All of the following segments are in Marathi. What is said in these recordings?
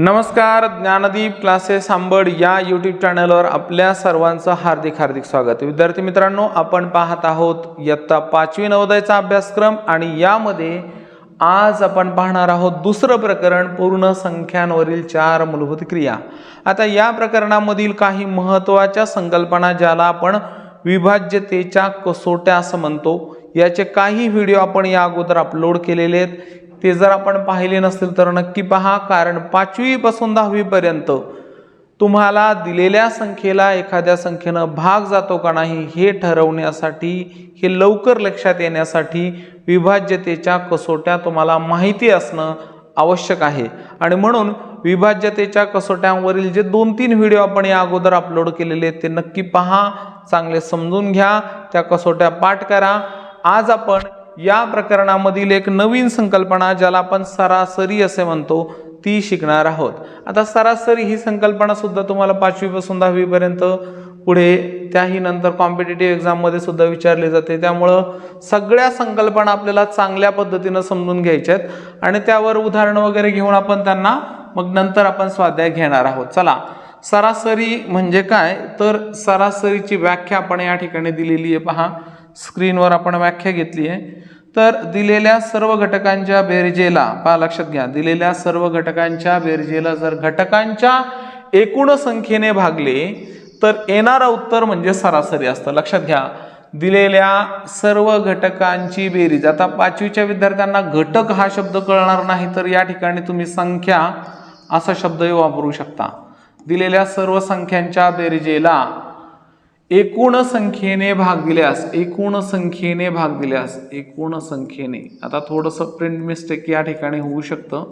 नमस्कार ज्ञानदीप क्लासेस आंबड या यूट्यूब चॅनलवर आपल्या सर्वांचं हार्दिक हार्दिक स्वागत. विद्यार्थी मित्रांनो आपण पाहत आहोत इयत्ता पाचवी नवोदयचा अभ्यासक्रम आणि यामध्ये आज आपण पाहणार आहोत दुसरं प्रकरण पूर्ण संख्यांवरील चार मूलभूत क्रिया. आता या प्रकरणामधील काही महत्त्वाच्या संकल्पना ज्याला आपण विभाज्यतेच्या कसोट्या असं म्हणतो याचे काही व्हिडिओ आपण या अगोदर अपलोड केलेले आहेत. ते जर आपण पाहिले नसतील तर नक्की पहा कारण पाचवीपासून दहावीपर्यंत तुम्हाला दिलेल्या संख्येला एखाद्या संख्येनं भाग जातो का नाही हे ठरवण्यासाठी हे लवकर लक्षात येण्यासाठी विभाज्यतेच्या कसोट्या तुम्हाला माहिती असणं आवश्यक आहे. आणि म्हणून विभाज्यतेच्या कसोट्यांवरील जे दोन तीन व्हिडिओ आपण या अगोदर अपलोड केलेले आहेत ते नक्की पहा चांगले समजून घ्या त्या कसोट्या पाठ करा. आज आपण या प्रकरणामधील एक नवीन संकल्पना ज्याला आपण सरासरी असे म्हणतो ती शिकणार आहोत. आता सरासरी ही संकल्पना सुद्धा तुम्हाला पाचवीपासून दहावीपर्यंत पुढे त्याही नंतर कॉम्पिटेटिव्ह एक्झाममध्ये सुद्धा विचारली जाते. त्यामुळं सगळ्या संकल्पना आपल्याला चांगल्या पद्धतीनं समजून घ्यायच्या आहेत आणि त्यावर उदाहरणं वगैरे घेऊन आपण त्यांना मग नंतर आपण स्वाध्याय घेणार आहोत. चला सरासरी म्हणजे काय? तर सरासरीची व्याख्या आपण या ठिकाणी दिलेली आहे. पहा स्क्रीनवर आपण व्याख्या घेतली आहे. तर दिलेल्या सर्व घटकांच्या बेरजेला पहा लक्षात घ्या दिलेल्या सर्व घटकांच्या बेरजेला जर घटकांच्या एकूण संख्येने भागले तर येणारं उत्तर म्हणजे सरासरी असतं. लक्षात घ्या दिलेल्या सर्व घटकांची बेरीज आता पाचवीच्या विद्यार्थ्यांना घटक हा शब्द कळणार नाही तर या ठिकाणी तुम्ही संख्या असा शब्दही वापरू शकता. दिलेल्या सर्व संख्यांच्या बेरजेला एकूण संख्येने भाग दिल्यास एकूण संख्येने भाग दिल्यास एकूण संख्येने. आता थोडंसं प्रिंट मिस्टेक या ठिकाणी होऊ शकतं.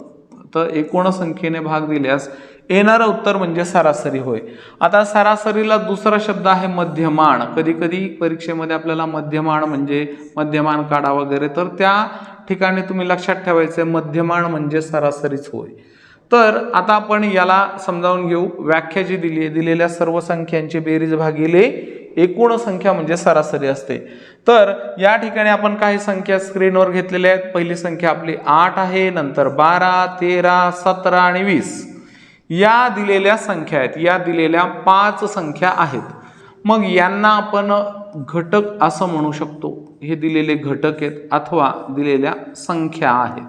तर एकूण संख्येने भाग दिल्यास येणारं उत्तर म्हणजे सरासरी होय. आता सरासरीला दुसरा शब्द आहे मध्यमान कधी कधी परीक्षेमध्ये आपल्याला मध्यमान म्हणजे मध्यमान काढा वगैरे तर त्या ठिकाणी तुम्ही लक्षात ठेवायचं मध्यमान म्हणजे सरासरीच होय. तर आता आपण याला समजावून घेऊ. व्याख्या जी दिली आहे दिलेल्या सर्व संख्यांची बेरीज भागिले एकूण संख्या म्हणजे सरासरी असते. तर या ठिकाणी आपण काही संख्या स्क्रीनवर घेतलेल्या आहेत. पहिली संख्या आपली आठ आहे नंतर बारा तेरा सतरा आणि वीस. या दिलेल्या संख्या आहेत. या दिलेल्या पाच संख्या आहेत. मग यांना आपण घटक असं म्हणू शकतो. हे दिलेले घटक आहेत अथवा दिलेल्या संख्या आहेत.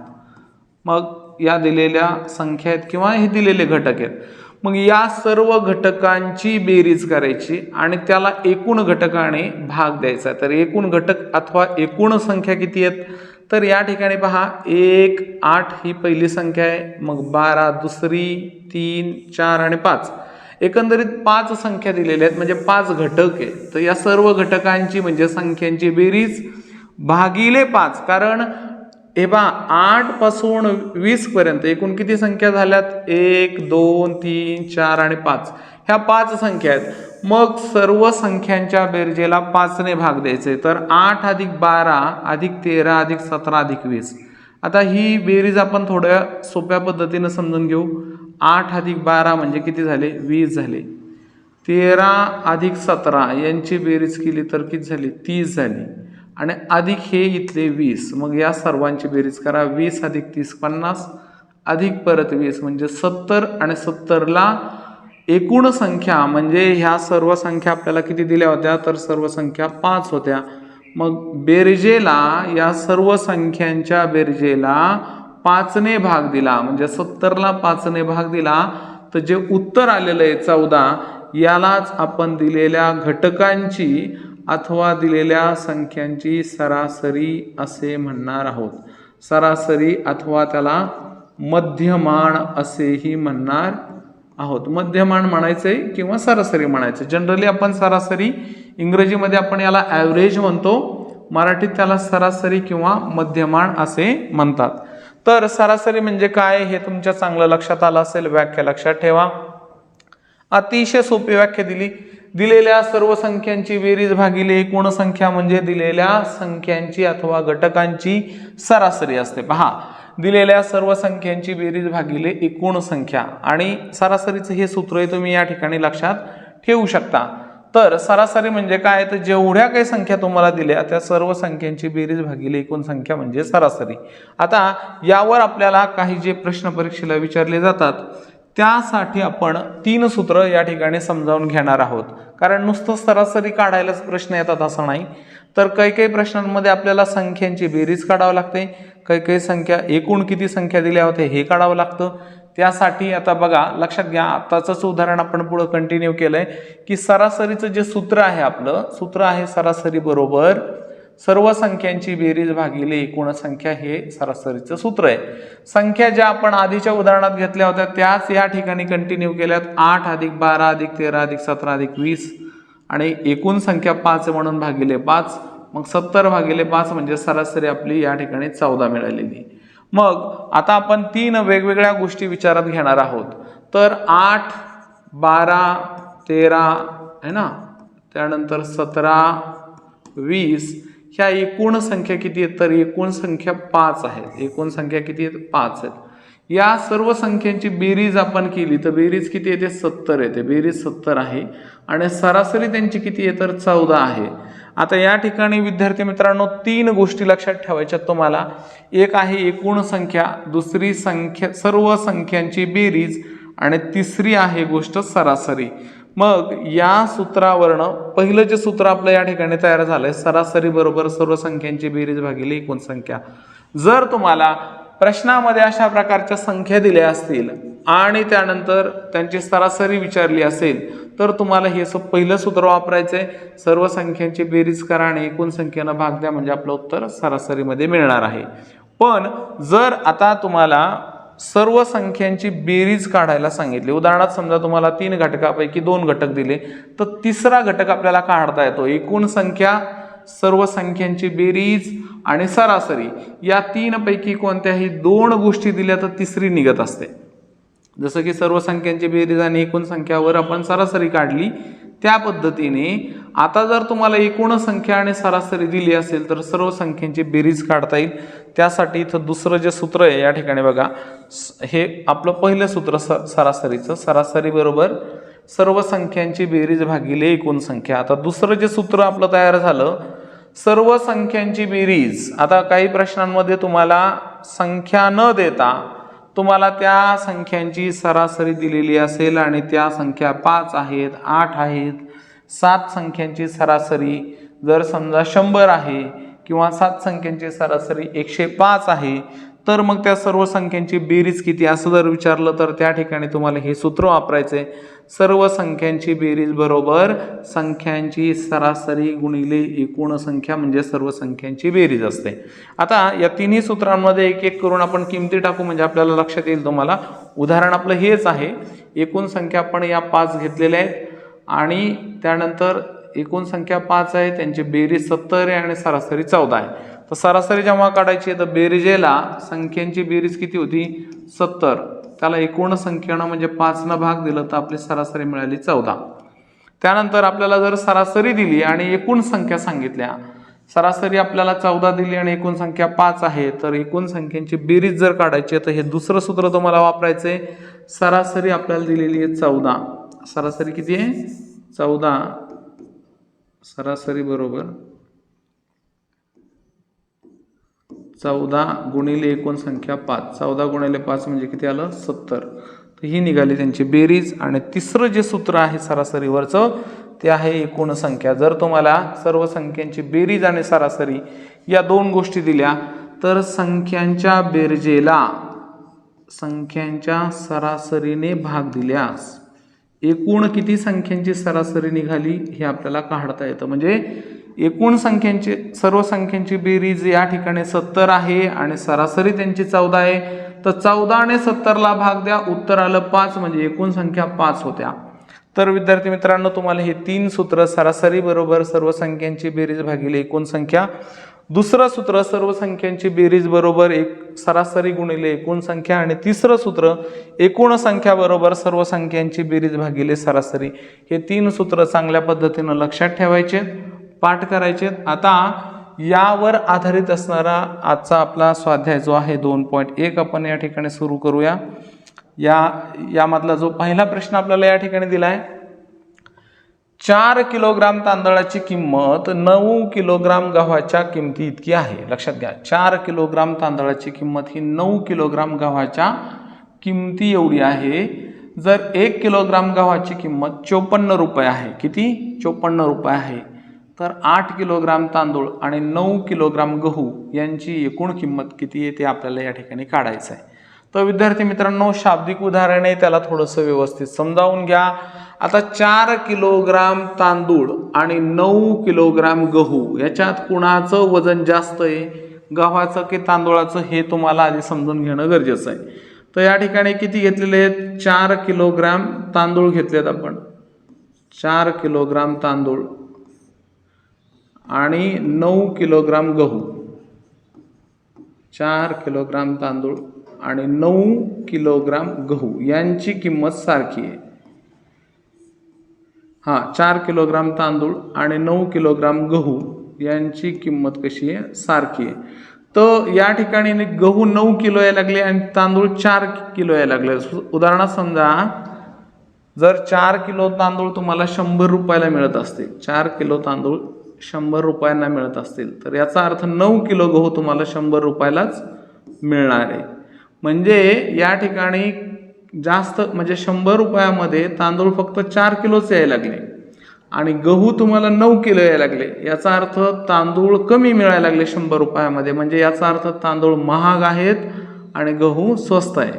मग या दिलेल्या संख्या आहेत किंवा हे दिलेले घटक आहेत. मग या सर्व घटकांची बेरीज करायची आणि त्याला एकूण घटकाने भाग द्यायचा तर एकूण घटक अथवा एकूण संख्या किती आहेत? तर या ठिकाणी पहा एक आठ ही पहिली संख्या आहे. मग बारा दुसरी तीन चार आणि पाच. एकंदरीत पाच संख्या दिलेल्या आहेत म्हणजे पाच घटक आहेत. तर या सर्व घटकांची म्हणजे संख्यांची बेरीज भागिले पाच. कारण हे बा आठपासून वीसपर्यंत एकूण किती संख्या झाल्यात? एक दोन तीन चार आणि पाच. ह्या पाच संख्या आहेत. मग सर्व संख्यांच्या बेरजेला पाचने भाग द्यायचे. तर आठ अधिक बारा अधिक तेरा अधिक सतरा अधिक वीस. आता ही बेरीज आपण थोड्या सोप्या पद्धतीनं समजून घेऊ. आठ अधिक बारा म्हणजे किती झाले? वीस झाले. तेरा अधिक सतरा यांची बेरीज केली तर किती झाली? तीस झाली. आणि अधिक हे इथले वीस. मग या सर्वांची बेरीज करा. वीस अधिक तीस पन्नास. अधिक परत वीस म्हणजे सत्तर आणि सत्तरला एकूण संख्या म्हणजे ह्या सर्व संख्या आपल्याला किती दिल्या होत्या? तर सर्व संख्या पाच होत्या. मग बेरजेला या सर्व संख्यांच्या बेरजेला पाचने भाग दिला. म्हणजे सत्तरला पाचने भाग दिला. तर जे उत्तर आलेलं आहे चौदा यालाच आपण दिलेल्या घटकांची अथवा दिलेल्या संख्यांची सरासरी असे म्हणणार आहोत. सरासरी अथवा त्याला मध्यमान असेही म्हणणार आहोत. मध्यमान म्हणायचंय किंवा सरासरी म्हणायचं जनरली आपण सरासरी इंग्रजीमध्ये आपण याला ॲव्हरेज म्हणतो. मराठीत त्याला सरासरी किंवा मध्यमान असे म्हणतात. तर सरासरी म्हणजे काय? हे तुमच्या चांगलं लक्षात आलं असेल. व्याख्या लक्षात ठेवा. अतिशय सोपी व्याख्या दिली. दिलेल्या सर्व संख्यांची बेरीज भागिले एकूण संख्या म्हणजे दिलेल्या संख्यांची अथवा घटकांची सरासरी असते. पहा दिलेल्या सर्व संख्यांची बेरीज भागिले एकूण संख्या आणि सरासरीचं हे सूत्र तुम्ही या ठिकाणी लक्षात ठेवू शकता. तर सरासरी म्हणजे काय तर जेवढ्या काही संख्या तुम्हाला दिल्या त्या सर्व संख्यांची बेरीज भागिले एकूण संख्या म्हणजे सरासरी. आता यावर आपल्याला काही जे प्रश्न परीक्षेला विचारले जातात त्यासाठी आपण तीन सूत्र या ठिकाणी समजावून घेणार आहोत. कारण नुसतं सरासरी काढायलाच प्रश्न येतात असं नाही. तर काही काही प्रश्नांमध्ये आपल्याला संख्यांची बेरीज काढावं लागते. काही काही संख्या एकूण किती संख्या दिल्या होत्या हे काढावं लागतं. त्यासाठी आता बघा लक्षात घ्या आत्ताचंच उदाहरण आपण पुढं कंटिन्यू केलं आहे की सरासरीचं जे सूत्र आहे आपलं सूत्र आहे सरासरी बरोबर सर्व संख्यांची बेरीज भागिले एकूण संख्या हे सरासरीचं सूत्र आहे. संख्या ज्या आपण आधीच्या उदाहरणात घेतल्या होत्या त्याच या ठिकाणी कंटिन्यू केल्यात. आठ अधिक बारा अधिक तेरा अधिक सतरा अधिक वीस आणि एकूण संख्या पाच म्हणून भागिले पाच. मग सत्तर भागिले पाच म्हणजे सरासरी आपली या ठिकाणी चौदा मिळालेली. मग आता आपण तीन वेगवेगळ्या गोष्टी विचारात घेणार आहोत. तर आठ बारा तेरा आहे ना? त्यानंतर सतरा वीस ह्या एकूण संख्या किती आहेत? तर एकूण संख्या पाच आहेत. एकूण संख्या किती आहेत? पाच आहेत. या सर्व संख्यांची बेरीज आपण केली तर बेरीज किती येते? सत्तर येते. बेरीज सत्तर आहे. आणि सरासरी त्यांची किती आहे? तर चौदा आहे. आता या ठिकाणी विद्यार्थी मित्रांनो तीन गोष्टी लक्षात ठेवायच्या तुम्हाला. एक आहे एकूण संख्या दुसरी संख्या सर्व संख्यांची बेरीज आणि तिसरी आहे गोष्ट सरासरी. मग या सूत्रावरनं पहिलं जे सूत्र आपलं या ठिकाणी तयार झालंय सरासरी बरोबर सर्व संख्यांची बेरीज भागिले एकूण संख्या. जर तुम्हाला प्रश्नामध्ये अशा प्रकारच्या संख्या दिल्या असतील आणि त्यानंतर त्यांची सरासरी विचारली असेल तर तुम्हाला हे स- पहिलं सूत्र वापरायचं आहे सर्व संख्यांची बेरीज करा आणि एकूण संख्येनं भाग द्या म्हणजे आपलं उत्तर सरासरीमध्ये मिळणार आहे. पण जर आता तुम्हाला सर्व संख्यांची बेरीज काढायला सांगितली. उदाहरणार्थ समजा तुम्हाला तीन घटकापैकी दोन घटक दिले तर तिसरा घटक आपल्याला काढता येतो. एकूण संख्या सर्व संख्यांची बेरीज आणि सरासरी या तीनपैकी कोणत्याही दोन गोष्टी दिल्या तर तिसरी निघत असते. जसं की सर्व संख्यांची बेरीज आणि एकूण संख्यावर आपण सरासरी काढली त्या पद्धतीने आता जर तुम्हाला एकूण संख्या आणि सरासरी दिली असेल तर सर्व संख्यांची बेरीज काढता येईल. त्यासाठी इथं दुसरं जे सूत्र आहे या ठिकाणी बघा. स- हे आपलं पहिलं सूत्र स सरासरीचं. सरासरी बरोबर सर्व संख्यांची बेरीज भागिले एकूण संख्या. आता दुसरं जे सूत्र आपलं तयार झालं सर्व संख्यांची बेरीज. आता काही प्रश्नांमध्ये तुम्हाला संख्या न देता तुम्हाला त्या संख्यांची सरासरी दिलेली असेल आणि त्या संख्या पाच आहेत आठ आहेत. सात संख्यांची सरासरी जर समजा शंभर आहे किंवा सात संख्यांची सरासरी एकशे पाच आहे तर मग त्या सर्व संख्यांची बेरीज किती? असं जर विचारलं तर त्या ठिकाणी तुम्हाला हे सूत्र वापरायचं आहे. सर्व संख्यांची बेरीज बरोबर संख्यांची सरासरी गुणिले एकूण संख्या म्हणजे सर्व संख्यांची बेरीज असते. आता या तिन्ही सूत्रांमध्ये एक एक करून आपण किमती टाकू म्हणजे आपल्याला लक्षात येईल तुम्हाला. उदाहरण आपलं हेच आहे. एकूण संख्या आपण या पाच घेतलेल्या आहेत आणि त्यानंतर एकूण संख्या पाच आहे त्यांची बेरीज सत्तर आहे आणि सरासरी चौदा आहे. तर सरासरी जेव्हा काढायची आहे तर बेरीजेला संख्यांची बेरीज किती होती? सत्तर. त्याला एकूण संख्येनं म्हणजे पाचनं भाग दिलं तर आपली सरासरी मिळाली चौदा. त्यानंतर आपल्याला जर सरासरी दिली आणि एकूण संख्या सांगितल्या सरासरी आपल्याला चौदा दिली आणि एकूण संख्या पाच आहे तर एकूण संख्यांची बेरीज जर काढायची आहे तर हे दुसरं सूत्र तुम्हाला वापरायचंय. सरासरी आपल्याला दिलेली आहे चौदा. सरासरी किती आहे? चौदा. सरासरी बरोबर चौदा गुणिले एकूण संख्या पाच. चौदा गुणिले पाच म्हणजे किती आलं? सत्तर. तर ही निघाली त्यांची बेरीज आणि तिसरं जे सूत्र आहे सरासरीवरचं ते आहे एकूण संख्या. जर तुम्हाला सर्व संख्यांची बेरीज आणि सरासरी या दोन गोष्टी दिल्या तर संख्यांच्या बेरजेला संख्यांच्या सरासरीने भाग दिल्यास एकूण किती संख्यांची सरासरी निघाली हे आपल्याला काढता येतं. म्हणजे एकूण संख्यांची सर्व संख्यांची बेरीज या ठिकाणी सत्तर आहे आणि सरासरी त्यांची चौदा आहे. तर चौदा आणि सत्तरला भाग द्या. उत्तर आलं पाच म्हणजे एकूण संख्या पाच होत्या. तर विद्यार्थी मित्रांनो तुम्हाला हे तीन सूत्र सरासरी बरोबर सर्व संख्यांची बेरीज भागिले एकूण संख्या. दुसरं सूत्र सर्व संख्यांची बेरीज बरोबर एक सरासरी गुणिले एकूण संख्या आणि तिसरं सूत्र एकूण संख्या बरोबर सर्व संख्यांची बेरीज भागिले सरासरी. हे तीन सूत्र चांगल्या पद्धतीनं लक्षात ठेवायचे. पाठ करायचे. आता यावर आधारित असणारा आजचा आपला स्वाध्याय जो आहे दोन पॉईंट एक आपण या ठिकाणी सुरू करूया. या यामधला जो पहिला प्रश्न आपल्याला या ठिकाणी दिला आहे चार किलोग्राम तांदळाची किंमत नऊ किलोग्राम गव्हाच्या किमती इतकी आहे. लक्षात घ्या चार किलोग्राम तांदळाची किंमत ही नऊ किलोग्राम गव्हाच्या किमती एवढी आहे. जर एक किलोग्राम गव्हाची किंमत चोपन्न रुपये आहे किती? चोपन्न रुपये आहे. तर आठ किलोग्राम तांदूळ आणि नऊ किलोग्राम गहू यांची एकूण किंमत किती आहे ते आपल्याला या ठिकाणी काढायचं आहे. तर विद्यार्थी मित्रांनो शाब्दिक उदाहरण आहे त्याला थोडंसं व्यवस्थित समजावून घ्या. आता चार किलोग्राम तांदूळ आणि नऊ किलोग्राम गहू याच्यात कुणाचं वजन जास्त आहे? गव्हाचं की तांदूळाचं हे तुम्हाला आधी समजून घेणं गरजेचं आहे. तर या ठिकाणी किती घेतलेले आहेत? चार किलोग्राम तांदूळ घेतलेत आपण. चार किलोग्राम तांदूळ आणि नऊ किलोग्राम गहू चार किलोग्राम तांदूळ आणि नऊ किलोग्राम गहू. यांची किंमत सारखी आहे. हां चार किलोग्राम तांदूळ आणि नऊ किलोग्राम गहू यांची किंमत कशी आहे? सारखी आहे. तर या ठिकाणी गहू नऊ किलो यायला लागले आणि तांदूळ चार किलो यायला लागले. उदाहरणार्थ समजा जर चार किलो तांदूळ तुम्हाला शंभर रुपयाला मिळत असते. चार किलो तांदूळ शंभर रुपयांना मिळत असतील. तर याचा अर्थ नऊ किलो गहू तुम्हाला शंभर रुपयालाच मिळणार आहे. म्हणजे या ठिकाणी जास्त म्हणजे शंभर रुपयामध्ये तांदूळ फक्त चार किलोच यायला लागले. आणि गहू तुम्हाला नऊ किलो यायला लागले. याचा अर्थ तांदूळ कमी मिळायला लागले शंभर रुपयामध्ये. म्हणजे याचा अर्थ तांदूळ महाग आहेत आणि गहू स्वस्त आहे.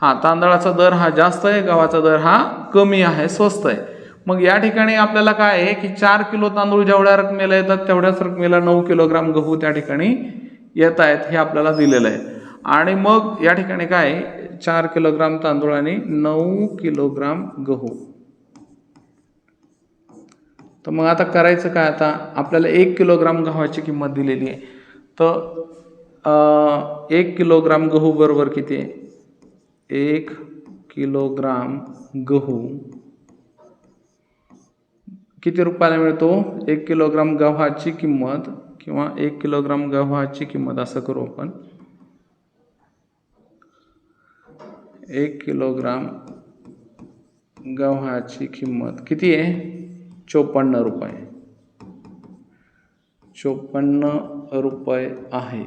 हा तांदळाचा दर हा जास्त आहे गव्हाचा दर हा कमी आहे स्वस्त आहे. मग या ठिकाणी आपल्याला काय आहे की चार किलो तांदूळ जेवढ्या रकमेला येतात तेवढ्याच रकमेला नऊ किलोग्राम गहू त्या ठिकाणी येत आहेत हे आपल्याला दिलेलं आहे. आणि मग या ठिकाणी काय आहे? चार किलोग्राम तांदूळ आणि नऊ किलोग्राम गहू. तर मग आता करायचं काय? आता आपल्याला एक किलोग्राम गव्हाची किंमत दिलेली आहे. तर एक किलोग्राम गहू बरोबर किती आहे? एक किलोग्राम गहू. किती रुपयाला मिळतो? एक किलोग्राम गव्हाची किंमत किंवा एक किलोग्राम गव्हाची किंमत असं करू आपण. एक किलोग्राम गव्हाची किंमत किती आहे? चोपन्न रुपये. चोपन्न रुपये आहे.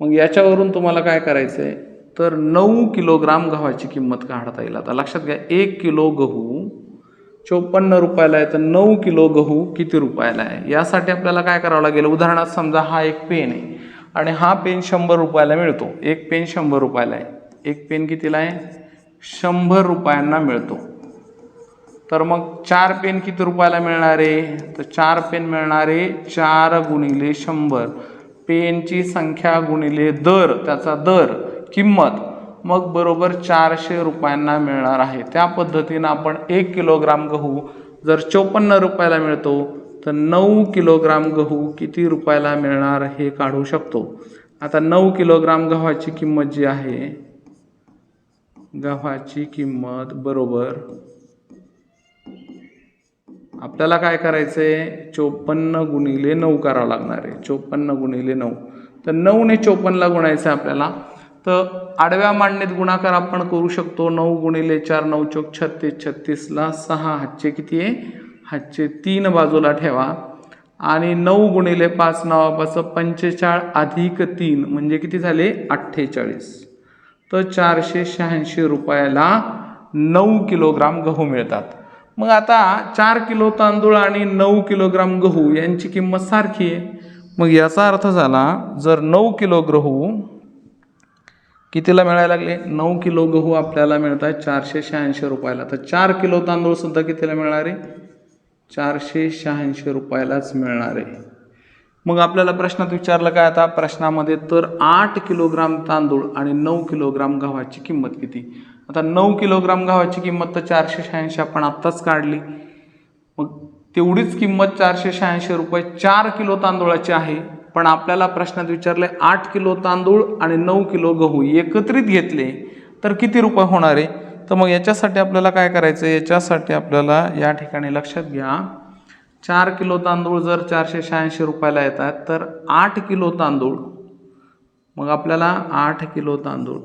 मग याच्यावरून तुम्हाला काय करायचं आहे तर नऊ किलोग्राम गव्हाची किंमत काढता येईल. आता लक्षात घ्या एक किलो गहू चोपन्न रुपयाला आहे तर नऊ किलो गहू किती रुपयाला आहे? यासाठी आपल्याला काय करावं लागेल? उदाहरणार्थ समजा हा एक पेन आहे आणि हा पेन शंभर रुपयाला मिळतो. एक पेन शंभर रुपयाला आहे. एक पेन कितीला आहे? शंभर रुपयांना मिळतो. तर मग चार पेन किती रुपयाला मिळणार आहे? तर चार पेन मिळणारे चार गुणिले शंभर. पेनची संख्या गुणिले दर त्याचा दर किंमत. मग बरोबर चारशे रुपयांना मिळणार आहे. त्या पद्धतीनं आपण एक किलोग्राम गहू जर चोपन्न रुपयाला मिळतो तर नऊ किलोग्राम गहू किती रुपयाला मिळणार हे काढू शकतो. आता नऊ किलोग्राम गव्हाची किंमत जी आहे गव्हाची किंमत बरोबर आपल्याला काय करायचं आहे चोपन्न गुणिले नऊ करावं लागणार आहे. चोपन्न गुणिले नऊ. तर नऊने चोपन्नला गुणायचं आहे आपल्याला तर आडव्या मांडणीत गुणाकार आपण करू शकतो नऊ गुणिले चार नऊ चौक छत्तीस छत्तीसला सहा हातचे किती आहे? हातचे तीन बाजूला ठेवा. आणि नऊ गुणिले पाच नवापाचं पंचेचाळ अधिक तीन म्हणजे किती झाले? अठ्ठेचाळीस. तर चारशे शहाऐंशी रुपयाला नऊ किलोग्राम गहू मिळतात. मग आता चार किलो तांदूळ आणि नऊ किलोग्राम गहू यांची किंमत सारखी आहे. मग याचा अर्थ झाला जर नऊ किलो गहू कितीला मिळायला लागले? नऊ किलो गहू आपल्याला मिळत आहे चारशे शहाऐंशी रुपयाला. तर चार किलो तांदूळ सुद्धा कितीला मिळणार? आहे चारशे शहाऐंशी रुपयालाच मिळणार. आहे मग आपल्याला प्रश्नात विचारलं काय आता? प्रश्नामध्ये तर आठ किलोग्राम तांदूळ आणि नऊ किलोग्राम गव्हाची किंमत किती? आता नऊ किलोग्राम गव्हाची किंमत तर चारशे शहाऐंशी आपण आत्ताच काढली. मग तेवढीच किंमत चारशे शहाऐंशी रुपये चार किलो तांदूळाची आहे. पण आपल्याला प्रश्नात विचारले आठ किलो तांदूळ आणि नऊ किलो गहू एकत्रित घेतले तर किती रुपये होणार आहे? तर मग याच्यासाठी आपल्याला काय करायचं? याच्यासाठी आपल्याला या ठिकाणी लक्षात घ्या. चार किलो तांदूळ जर चारशे शहाऐंशी रुपयाला येतात तर आठ किलो तांदूळ. मग आपल्याला आठ किलो तांदूळ.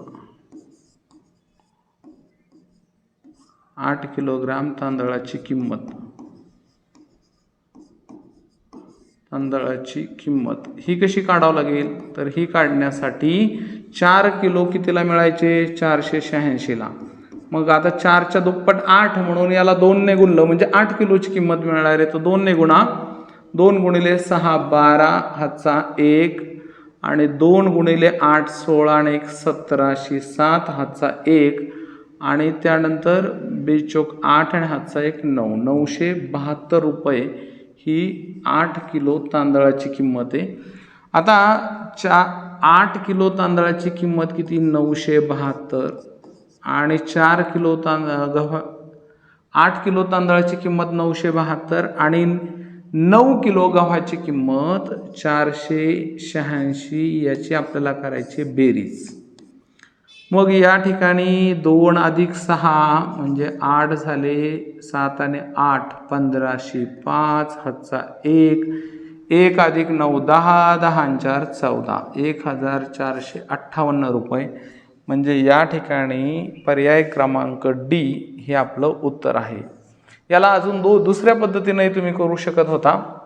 आठ किलोग्राम तांदळाची किंमत. तांदळाची किंमत. ही कशी काढावं लागेल? तर ही काढण्यासाठी चार किलो कितीला मिळायचे? चारशे शहाऐंशीला. मग आता चारच्या दुप्पट आठ म्हणून याला दोनने गुणलं म्हणजे आठ किलोची किंमत मिळणार आहे. तर दोनने गुणा दोन गुणिले सहा बारा हातचा एक आणि दोन गुणिले आठ सोळा आणि एक सतराशे सात हातचा एक आणि त्यानंतर बेचोक आठ आणि हातचा एक नऊ. नऊशे बहात्तर रुपये ही आठ किलो तांदळाची किंमत आहे. आता चा आठ किलो तांदळाची किंमत किती? नऊशे बहात्तर. आणि चार किलो तांदळ गव्हा आठ किलो तांदळाची किंमत नऊशे बहात्तर आणि नऊ किलो गव्हाची किंमत चारशे शहाऐंशी याची आपल्याला करायची बेरीज. मग या ठिकाणी दोन अधिक सहा म्हणजे आठ झाले सात आणि आठ पंधराशे पाच हातचा एक एक अधिक नऊ दहा दहा चार चौदा एक हजार चारशे अठ्ठावन्न रुपये. म्हणजे या ठिकाणी पर्याय क्रमांक डी हे आपलं उत्तर आहे. याला अजून दो दुसऱ्या पद्धतीने तुम्ही करू शकत होता.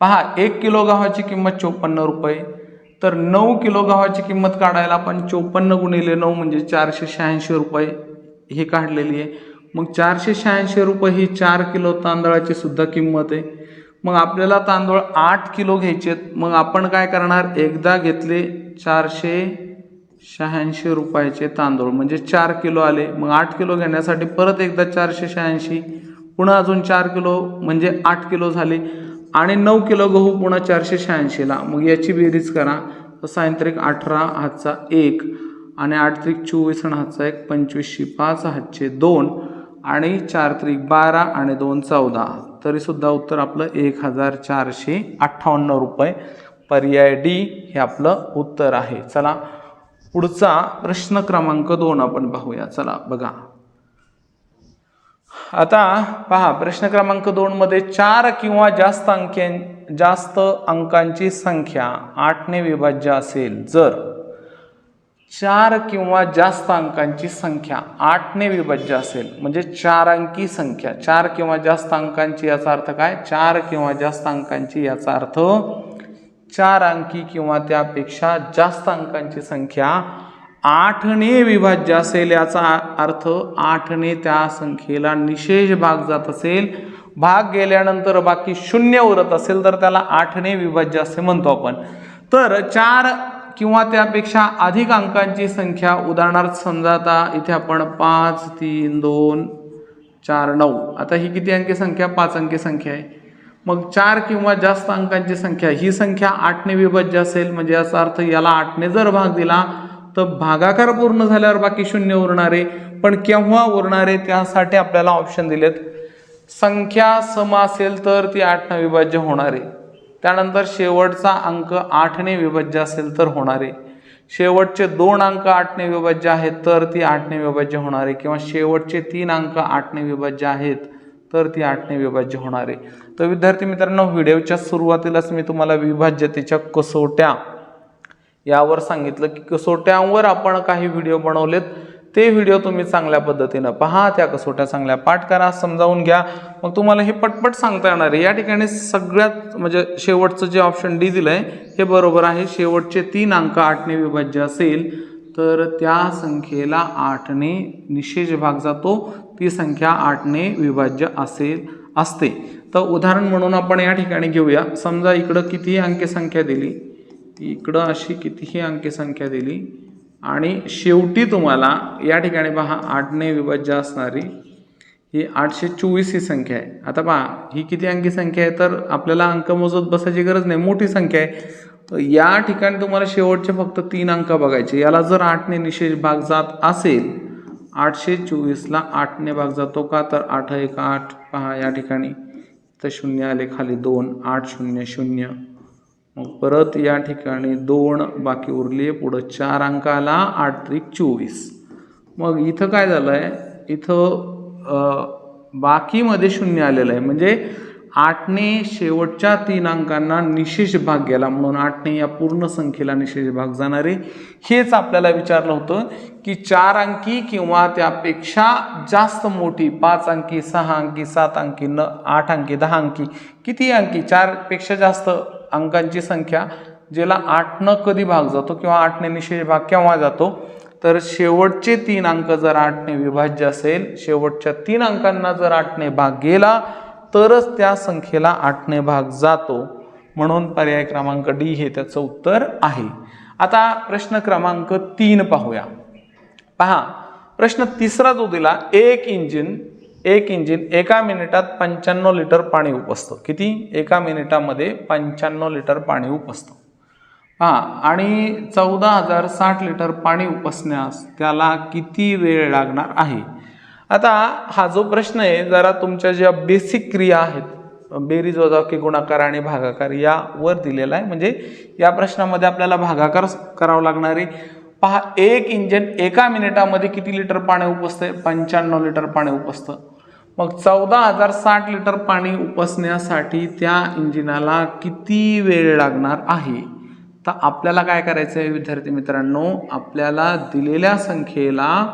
पहा एक किलो गव्हाची किंमत चोपन्न रुपये. तर नऊ किलो गव्हाची किंमत काढायला आपण चोपन्न गुणिले नऊ म्हणजे चारशे शहाऐंशी रुपये ही काढलेली आहे. मग चारशे शहाऐंशी रुपये ही चार किलो तांदळाची सुद्धा किंमत आहे. मग आपल्याला तांदूळ आठ किलो घ्यायचे आहेत. मग आपण काय करणार? एकदा घेतले चारशे शहाऐंशी रुपयाचे तांदूळ. म्हणजे चार किलो आले. मग आठ किलो घेण्यासाठी परत एकदा चारशे शहाऐंशी. पुन्हा अजून चार किलो म्हणजे आठ किलो झाले. आणि नऊ किलो गहू पुन्हा चारशे शहाऐंशीला मग याची बेरीज करा. तर सायंत्रिक अठरा हातचा एक आणि आठ त्रिक चोवीस आणि हातचा एक पंचवीसशे पाच हातचे दोन आणि चार त्रिक बारा आणि दोन चौदा. तरीसुद्धा उत्तर आपलं एक हजार चारशे अठ्ठावन्न रुपये. पर्याय डी हे आपलं उत्तर आहे. चला पुढचा प्रश्न क्रमांक दोन आपण पाहूया. चला बघा. आता पहा प्रश्न क्रमांक दोनमध्ये चार किंवा जास्त अंक्यां जास्त अंकांची संख्या आठने विभाज्य असेल जर चार किंवा जास्त अंकांची संख्या आठने विभाज्य असेल म्हणजे चार अंकी संख्या चार किंवा जास्त अंकांची याचा अर्थ काय? चार किंवा जास्त अंकांची याचा अर्थ चार अंकी किंवा त्यापेक्षा जास्त अंकांची संख्या आठने विभाज्य असेल याचा अर्थ आठने त्या संख्येला निशेष भाग जात असेल. भाग गेल्यानंतर बाकी शून्य उरत असेल तर त्याला आठने विभाज्य असे म्हणतो आपण. तर चार किंवा त्यापेक्षा अधिक अंकांची संख्या उदाहरणार्थ समजा आता इथे आपण पाच तीन दोन चार नऊ. आता ही किती अंकी संख्या? पाच अंकी संख्या आहे. मग चार किंवा जास्त अंकांची संख्या ही संख्या आठने विभाज्य असेल म्हणजे याचा अर्थ याला आठने जर भाग दिला तर भागाकार पूर्ण झाल्यावर बाकी शून्य उरणारे पण केव्हा उरणारे त्यासाठी आपल्याला ऑप्शन दिलेत. संख्या सम असेल तर ती आठने विभाज्य होणारे. त्यानंतर शेवटचा अंक आठने विभाज्य असेल तर होणारे. शेवटचे दोन अंक आठने विभाज्य आहेत तर ती आठने विभाज्य होणारे. किंवा शेवटचे तीन अंक आठने विभाज्य आहेत तर ती आठने विभाज्य होणारे. तर विद्यार्थी मित्रांनो व्हिडिओच्या सुरुवातीलाच मी तुम्हाला विभाज्यतेच्या कसोट्या यावर सांगितलं की कसोट्यांवर आपण काही व्हिडिओ बनवलेत ते व्हिडिओ तुम्ही चांगल्या पद्धतीनं पहा त्या कसोट्या चांगल्या पाठ करा समजावून घ्या. मग तुम्हाला हे पटपट सांगता येणार आहे. या ठिकाणी सगळ्यात म्हणजे शेवटचं जे ऑप्शन डी दिलं आहे हे बरोबर आहे. शेवटचे तीन अंक आठने विभाज्य असेल तर त्या संख्येला आठने निशेष भाग जातो. ती संख्या आठने विभाज्य असेल असते. तर उदाहरण म्हणून आपण या ठिकाणी घेऊया. समजा इकडं किती अंकी संख्या दिली ती इकडं अशी कितीही अंकी संख्या दिली. आणि शेवटी तुम्हाला या ठिकाणी पहा आठने विभाज्य असणारी ही आठशे चोवीस ही संख्या आहे. आता पहा ही किती अंकी संख्या आहे? तर आपल्याला अंक मोजत बसायची गरज नाही मोठी संख्या आहे. तर या ठिकाणी तुम्हाला शेवटचे फक्त तीन अंक बघायचे. याला जर आठने निशेष भाग जात असेल आठशे चोवीसला आठने भाग जातो का? तर आठ एक आठ पहा या ठिकाणी. तर शून्य आले खाली दोन आठ शून्य शून्य. मग परत या ठिकाणी दोन बाकी उरली पुढं चार अंक आला आठ त्रिक चोवीस. मग इथं काय झालं आहे इथं बाकीमध्ये शून्य आलेलं आहे म्हणजे आठने शेवटच्या तीन अंकांना निशेष भाग गेला. म्हणून आठने या पूर्ण संख्येला निशेष भाग जाणारे. हेच आपल्याला विचारलं होतं की चार अंकी किंवा त्यापेक्षा जास्त मोठी पाच अंकी सहा अंकी सात अंकी न आठ अंकी दहा अंकी किती अंकी? चारपेक्षा जास्त अंकांची संख्या ज्याला आठनं कधी भाग जातो किंवा आठने निशेष भाग केव्हा जातो तर शेवटचे तीन अंक जर आठने विभाज्य असेल शेवटच्या तीन अंकांना जर आठने भाग गेला तरच त्या संख्येला आठने भाग जातो. म्हणून पर्याय क्रमांक डी हे त्याचं उत्तर आहे. आता प्रश्न क्रमांक तीन पाहूया. पहा प्रश्न तिसरा जो दिला एक इंजिन एक इंजिन एका मिनिटात पंच्याण्णव लिटर पाणी उपसतं. किती? एका मिनिटामध्ये पंच्याण्णव लिटर पाणी उपसतं. हां आणि चौदा हजार साठ लिटर पाणी उपसण्यास त्याला किती वेळ लागणार आहे? आता हा जो प्रश्न आहे जरा तुमच्या ज्या बेसिक क्रिया आहेत बेरीज वजाकी गुणाकार आणि भागाकार यावर दिलेला आहे. म्हणजे या प्रश्नामध्ये आपल्याला भागाकार करावा लागणार आहे. पहा एक इंजिन एका मिनिटामध्ये किती लिटर पाणी उपसते पंच्याण्णव लिटर पाणी उपसतं. मग चौदा हजार साठ लिटर पाणी उपसण्यासाठी त्या इंजिनाला किती वेळ लागणार आहे? तर आपल्याला काय करायचं आहे विद्यार्थी मित्रांनो? आपल्याला दिलेल्या संख्येला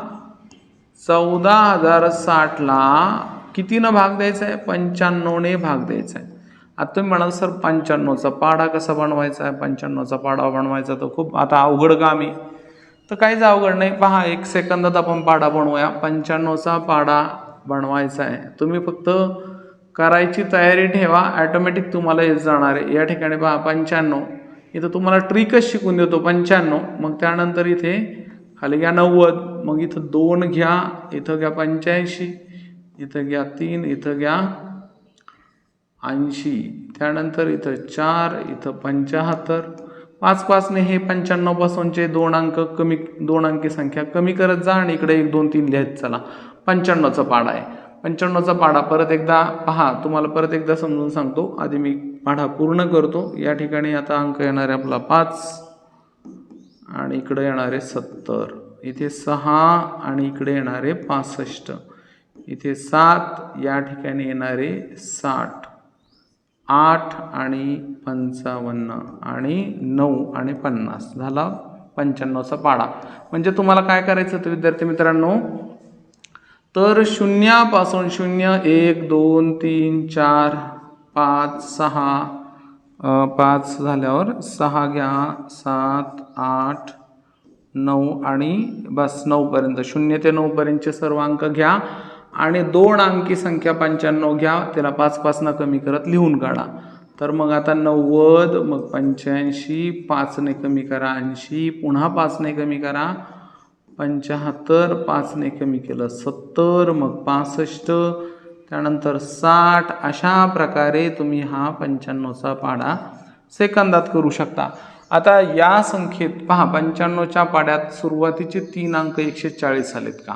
चौदा हजार साठला कितीनं भाग द्यायचा आहे? पंच्याण्णवने भाग द्यायचा आहे. आता तुम्ही म्हणाल सर पंच्याण्णवचा पाडा कसा बनवायचा आहे? पंच्याण्णवचा पाडा बनवायचा तर खूप आता अवघड काम आहे. तर काहीच अवघड नाही. पहा एक सेकंदात आपण पाडा बनवूया. पंच्याण्णवचा पाडा बनवायचा आहे. तुम्ही फक्त करायची तयारी ठेवा ॲटोमॅटिक तुम्हाला येत जाणार आहे. या ठिकाणी पहा पंच्याण्णव. इथं तुम्हाला ट्रिकच शिकून देतो पंच्याण्णव. मग त्यानंतर इथे खाली घ्या नव्वद. मग इथं दोन घ्या इथं घ्या पंच्याऐंशी इथं घ्या तीन इथं घ्या ऐंशी. त्यानंतर इथं चार इथं पंच्याहत्तर. पाच पाचने हे पंच्याण्णवपासूनचे दोन अंक कमी दोन अंकी संख्या कमी करत जा आणि इकडे एक दोन तीन लिहायत चला. पंच्याण्णवचा पाडा आहे. पंच्याण्णवचा पाडा परत एकदा पहा तुम्हाला परत एकदा समजून सांगतो. आधी मी पाढा पूर्ण करतो. या ठिकाणी आता अंक येणार आहे आपला पाच आणि इकडे येणार आहे सत्तर. इथे सहा आणि इकडे येणार आहे पासष्ट. इथे सात या ठिकाणी येणारे साठ. आठ आणि पंचावन्न आणि नऊ आणि पन्नास. झाला पंच्याण्णवचा पाडा. म्हणजे तुम्हाला काय करायचं होतं विद्यार्थी मित्रांनो? तर शून्यापासून शून्य एक दोन तीन चार पाच सहा पाच झाल्यावर सहा घ्या सात आठ नऊ आणि बस नऊपर्यंत शून्य ते नऊपर्यंतचे सर्व अंक घ्या आणि दोन अंकी संख्या पंच्याण्णव घ्या त्याला पाच पाचनं कमी करत लिहून काढा. तर मग आता नव्वद मग पंच्याऐंशी पाचने कमी करा ऐंशी पुन्हा पाचने कमी करा. पंच्याहत्तर पाचने कमी केलं सत्तर मग पासष्ट त्यानंतर साठ. अशा प्रकारे तुम्ही हा पंच्याण्णवचा पाडा सेकंदात करू शकता. आता या संख्येत पहा पंच्याण्णवच्या पाड्यात सुरुवातीचे तीन अंक एकशे चाळीस आलेत का?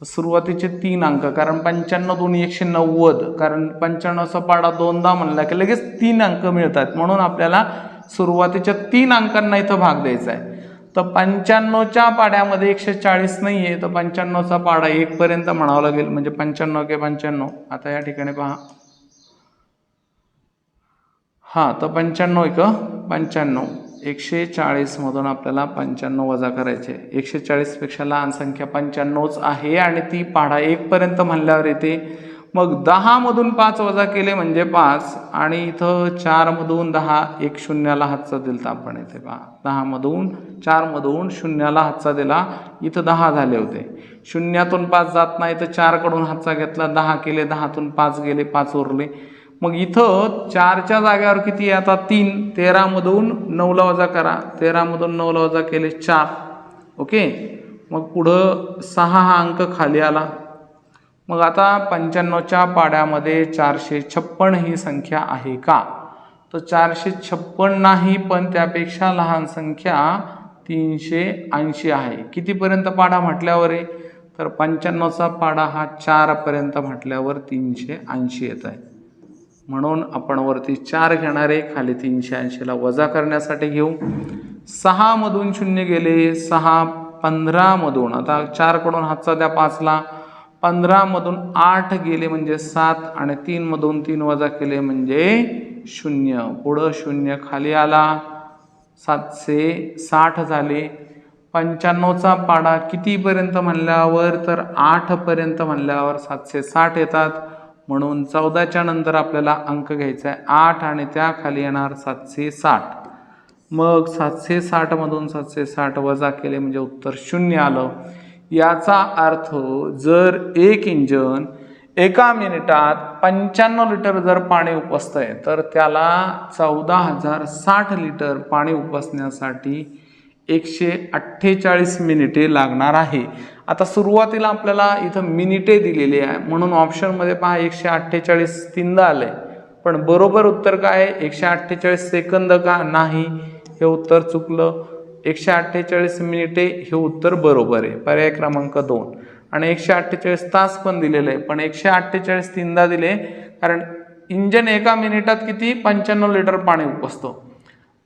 तर सुरुवातीचे तीन अंक कारण पंच्याण्णव दोन्ही एकशे नव्वद कारण पंच्याण्णवचा पाडा दोनदा म्हणला की लगेच तीन अंक मिळतात. म्हणून आपल्याला सुरुवातीच्या तीन अंकांना इथं भाग द्यायचा आहे. तर पंच्याण्णवच्या पाड्यामध्ये एकशे चाळीस नाही आहे तर पंच्याण्णवचा पाडा एकपर्यंत म्हणावं लागेल म्हणजे पंच्याण्णव के पंच्याण्णव. आता या ठिकाणी पहा. हां तर पंच्याण्णव एक पंच्याण्णव. एकशे चाळीसमधून आपल्याला पंच्याण्णव वजा करायचे. एकशे चाळीसपेक्षा लहान संख्या पंच्याण्णवच आहे आणि ती पाढा एकपर्यंत म्हणल्यावर येते मग दहामधून पाच वजा केले म्हणजे पाच आणि इथं चारमधून दहा एक शून्याला हातचा दिलता आपण इथे पहा. दहामधून चारमधून शून्याला हातचा दिला. इथं दहा झाले होते. शून्यातून पाच जात नाही तर चारकडून हातचा घेतला. दहा केले दहातून पाच गेले पाच उरले. मग इथं चारच्या जाग्यावर किती आता? तीन. तेरामधून नऊला वजा करा. तेरामधून नऊला वजा केले चार. ओके? मग पुढं सहा हा अंक खाली आला. मग आता पंच्याण्णवच्या पाड्यामध्ये चारशे छप्पन ही संख्या आहे का? तर चारशे छप्पन नाही पण त्यापेक्षा लहान संख्या तीनशे ऐंशी आहे. कितीपर्यंत पाडा म्हटल्यावर आहे? तर पंच्याण्णवचा पाडा हा चारपर्यंत म्हटल्यावर तीनशे ऐंशी येत आहे. म्हणून आपण वरती चार घेणारे खाली तीनशे ऐंशीला वजा करण्यासाठी घेऊ. सहामधून शून्य गेले सहा पंधरामधून आता चारकडून हातचा द्या पाचला. पंधरामधून आठ गेले म्हणजे सात आणि तीनमधून तीन वजा केले म्हणजे शून्य. पुढं शून्य खाली आला. सातशे साठ झाले. पंच्याण्णवचा पाडा कितीपर्यंत म्हणल्यावर? तर आठपर्यंत म्हणल्यावर सातशे साठ येतात. म्हणून चौदाच्या नंतर आपल्याला अंक घ्यायचा आहे. आठ आणि त्या खाली येणार सातशे साठ. मग सातशे साठमधून सातशे साठ वजा केले म्हणजे उत्तर शून्य आलं. याचा अर्थ जर एक इंजन एका मिनिटात पंच्याण्णव लिटर जर पाणी उपसतंय तर त्याला चौदा हजार साठ लिटर पाणी उपसण्यासाठी एकशे अठ्ठेचाळीस मिनिटे लागणार आहे. आता सुरुवातीला आपल्याला इथं मिनिटे दिलेली आहे म्हणून ऑप्शनमध्ये पहा एकशे अठ्ठेचाळीस तीनदा आहे पण बरोबर उत्तर काय आहे? एकशे अठ्ठेचाळीस सेकंद का नाही? हे उत्तर चुकलं. एकशे अठ्ठेचाळीस मिनिटे हे उत्तर बरोबर आहे. पर्याय क्रमांक दोन. आणि एकशे अठ्ठेचाळीस तास पण दिलेलं आहे. पण एकशे अठ्ठेचाळीस तीनदा दिले कारण इंजन एका मिनिटात किती? पंच्याण्णव लिटर पाणी उपसतो.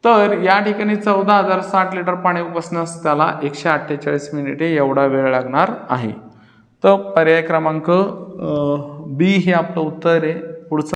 तर या ठिकाणी चौदा हजार साठ लिटर पाणी उपसण्यास त्याला एकशे अठ्ठेचाळीस मिनिटे एवढा वेळ लागणार आहे. तर पर्याय क्रमांक बी हे आपलं उत्तर आहे. पुढचं